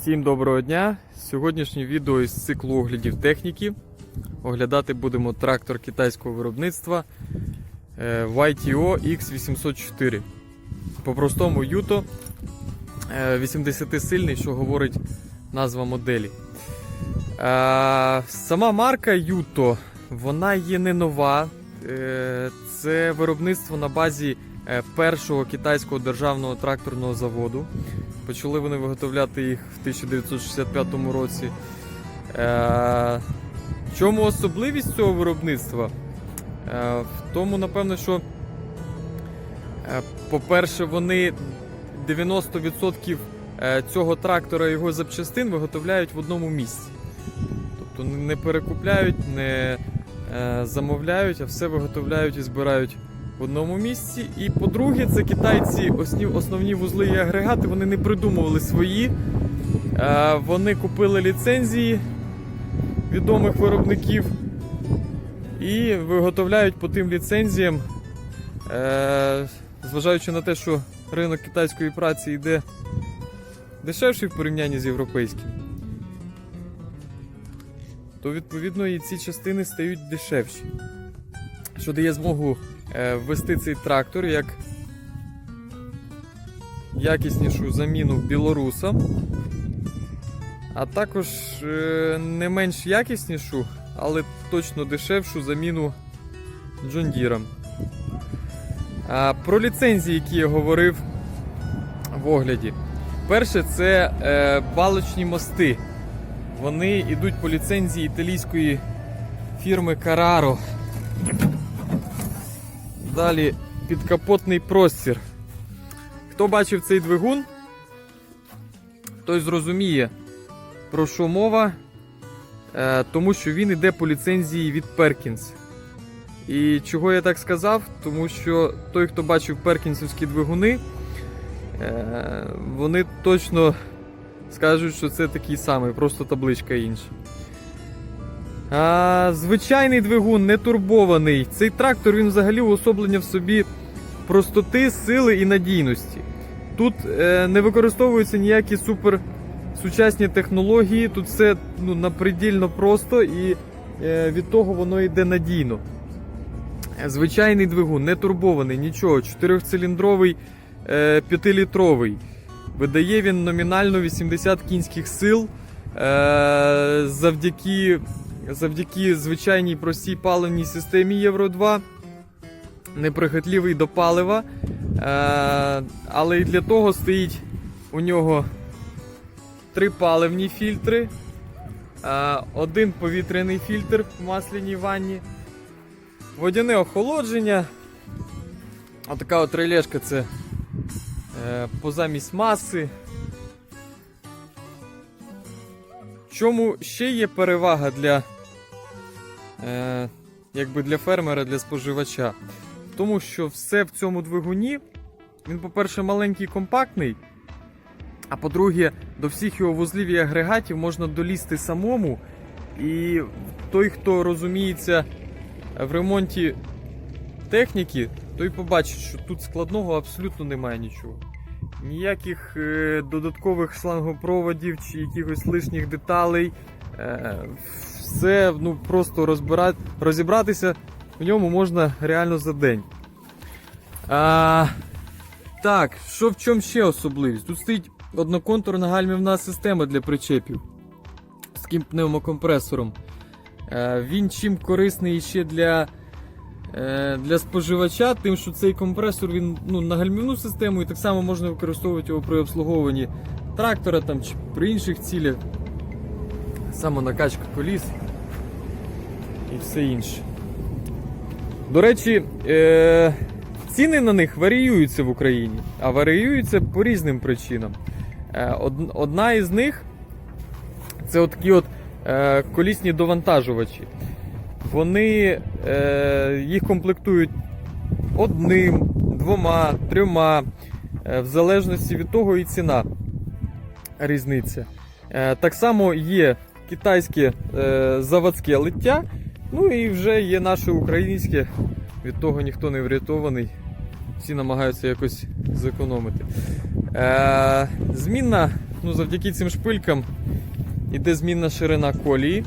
Всім доброго дня! Сьогоднішнє відео із циклу оглядів техніки. Оглядати будемо трактор китайського виробництва е, YTO X804. По-простому Юто 80-сильний, що говорить назва моделі. Е, Сама марка Юто, вона є не нова. Е, Це виробництво на базі е, першого китайського державного тракторного заводу. Почали вони виготовляти їх в 1965 році. Е, чому особливість цього виробництва? Е, в тому, напевно, що, е, по-перше, вони 90% е, цього трактора і його запчастин виготовляють в одному місці. Тобто не перекупляють, не е, замовляють, а все виготовляють і збирають в одному місці. І по-друге, це китайці основні, вузли і агрегати, вони не придумували свої. Е, Вони купили ліцензії відомих виробників і виготовляють по тим ліцензіям, е, зважаючи на те, що ринок китайської праці йде дешевший в порівнянні з європейським, то відповідно і ці частини стають дешевші що дає змогу ввести цей трактор як якіснішу заміну білорусам, а також е, не менш якіснішу, але точно дешевшу заміну Джондірам. Про ліцензії, які я говорив в огляді. Перше, це е, балочні мости. Вони йдуть по ліцензії італійської фірми Carraro. Далі підкапотний простір. Хто бачив цей двигун, той зрозуміє, про що мова, е, тому що він йде по ліцензії від Perkins. І чого я так сказав? Тому що той, хто бачив перкінсівські двигуни, е, вони точно скажуть, що це такий самий, просто табличка інша. А, звичайний двигун, не турбований. Цей трактор він взагалі уособлення в собі простоти, сили і надійності. Тут е, не використовуються ніякі супер сучасні технології, тут все ну, напредельно просто і е, від того воно йде надійно. Звичайний двигун, не турбований, нічого, 4-циліндровий, е, 5-літровий. Видає він номінально 80 кінських сил. Е, завдяки завдяки звичайній простій паливній системі Євро 2, неприхотливий до палива. Е, але і для того стоїть у нього три паливні фільтри, е, один повітряний фільтр в масляній ванні, водяне охолодження. Отака от релешка це е, позамість маси. чому ще є перевага для, е, якби для фермера, для споживача? Тому, що все в цьому двигуні, він, по-перше, маленький компактний, а по-друге, до всіх його вузлів і агрегатів можна долізти самому. І той, хто розуміється в ремонті техніки, той побачить, що тут складного абсолютно немає нічого. Ніяких е, додаткових шлангопроводів чи якихось лишніх деталей. Е, все ну, просто розбира... розібратися в ньому можна реально за день. А, так, що в чому ще особливість? Тут стоїть одноконтурна гальмівна система для причепів з таким пневмокомпресором. Е, він чим корисний ще для Е, для споживача, тим, що цей компресор він ну, на гальмівну систему і так само можна використовувати його при обслуговуванні трактора там, чи при інших цілях. Самонакачка коліс і все інше. До речі, е- ціни на них варіюються в Україні, а варіюються по різним причинам. Е- од- одна із них це такі от е- колісні довантажувачі. Вони е, їх комплектують одним, двома, трьома, е, в залежності від того і ціна різниця. Е, так само є китайське е, заводське лиття, ну і вже є наше українське, від того ніхто не врятований. Всі намагаються якось зекономити. Е, змінна ну, завдяки цим шпилькам іде змінна ширина колії.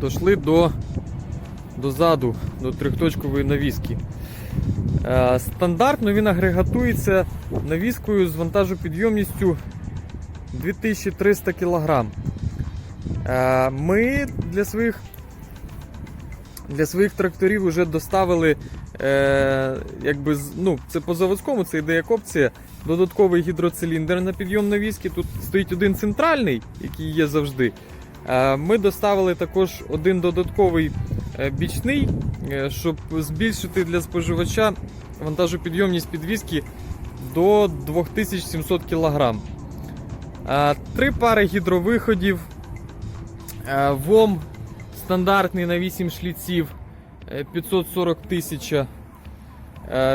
Дошли до, до заду, до трьохточкової навіски. Е, Стандартно він агрегатується навіскою з вантажопідйомністю 2300 кг. Е, Ми для своїх, для своїх тракторів вже доставили, е, якби, ну, це по заводському, це йде як опція. Додатковий гідроциліндр на підйом навіски. Тут стоїть один центральний, який є завжди. Е, Ми доставили також один додатковий бічний, щоб збільшити для споживача вантажопідйомність підвіски до 2700 кг. Е, Три пари гідровиходів. Е, ВОМ стандартний на 8 шліців е, 540 тисяч. Е,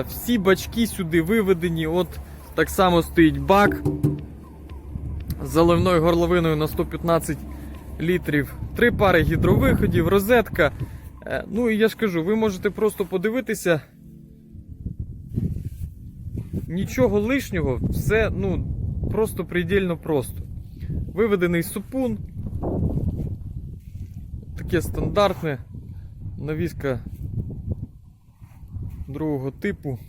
Всі бачки сюди виведені. От так само стоїть бак з заливною горловиною на 115 літрів. Три пари гідровиходів, розетка. Ну і я ж кажу, ви можете просто подивитися. Нічого лишнього, все ну, просто предельно просто. Виведений супун. Таке стандартне. Навіска другого типу.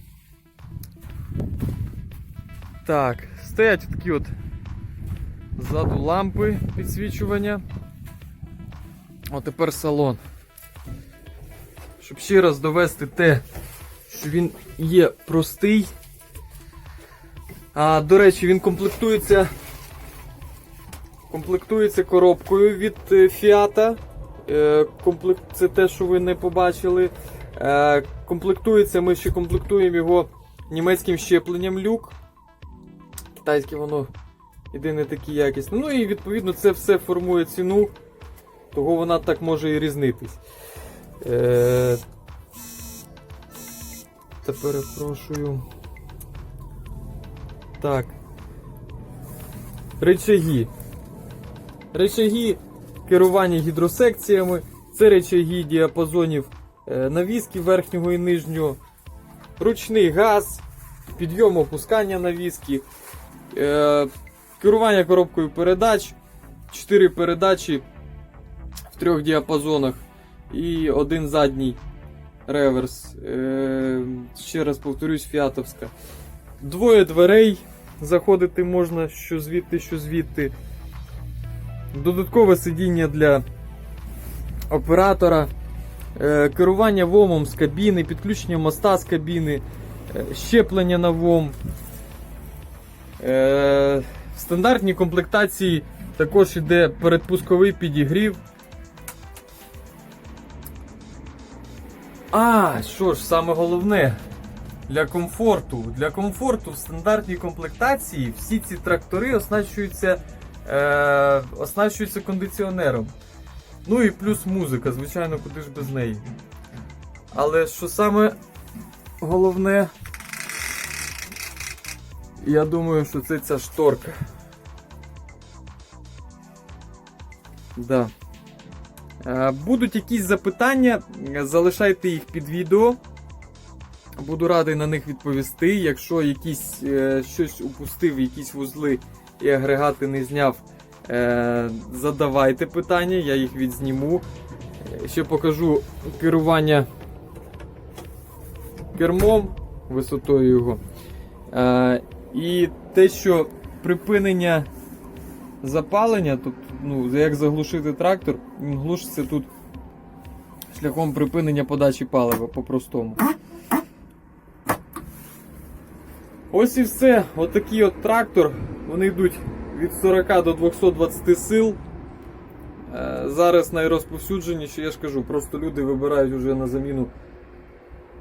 Так, стоять такі от ззаду лампи підсвічування. О, тепер салон. Щоб ще раз довести те, що він є простий. А, до речі, він комплектується. Комплектується коробкою від е, Фіата. Е. Це те, що ви не побачили. Е, комплектується, ми ще комплектуємо його німецьким щепленням люк. Китайське воно іде не такі якісне. Ну і відповідно це все формує ціну, того вона так може і різнитись. Е, та перепрошую. Так. Речаги. Речаги керування гідросекціями. Це речаги діапазонів е, навіски верхнього і нижнього. Ручний газ, підйом опускання навіски. Е, керування коробкою передач. 4 передачі в трьох діапазонах і один задній реверс. Е, ще раз повторюсь, фіатовська. Двоє дверей. Заходити можна що звідти, що звідти. Додаткове сидіння для оператора. Е, керування ВОМом з кабіни, підключення моста з кабіни, е, щеплення на ВОМ. Е, в стандартній комплектації також йде передпусковий підігрів. А, що ж, саме головне для комфорту. Для комфорту в стандартній комплектації всі ці трактори оснащуються, е, оснащуються кондиціонером. Ну і плюс музика, звичайно, куди ж без неї. Але що саме головне, я думаю, що це ця шторка. Да. Е, Будуть якісь запитання, залишайте їх під відео. Буду радий на них відповісти. Якщо якісь, е, щось упустив, якісь вузли і агрегати не зняв, е, задавайте питання, я їх відзніму. Ще покажу керування кермом, висотою його. Е, і те, що припинення запалення, тобто, ну, як заглушити трактор, він глушиться тут шляхом припинення подачі палива по-простому. Ось і все. Отакий от трактор. Вони йдуть від 40 до 220 сил. Е, Зараз найрозповсюдженіші, я ж кажу, просто люди вибирають вже на заміну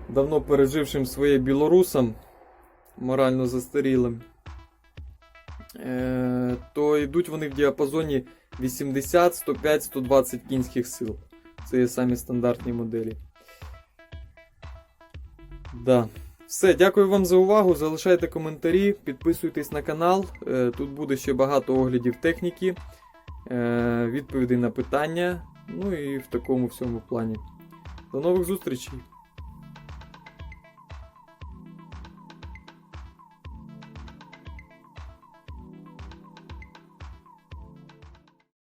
давно пережившим своє білорусам, морально застарілим. Е, То йдуть вони в діапазоні 80, 105, 120 кінських сил. Це є самі стандартні моделі. Да. Все, дякую вам за увагу. Залишайте коментарі, підписуйтесь на канал. Е, Тут буде ще багато оглядів техніки, е, відповідей на питання. Ну і в такому всьому плані. До нових зустрічей!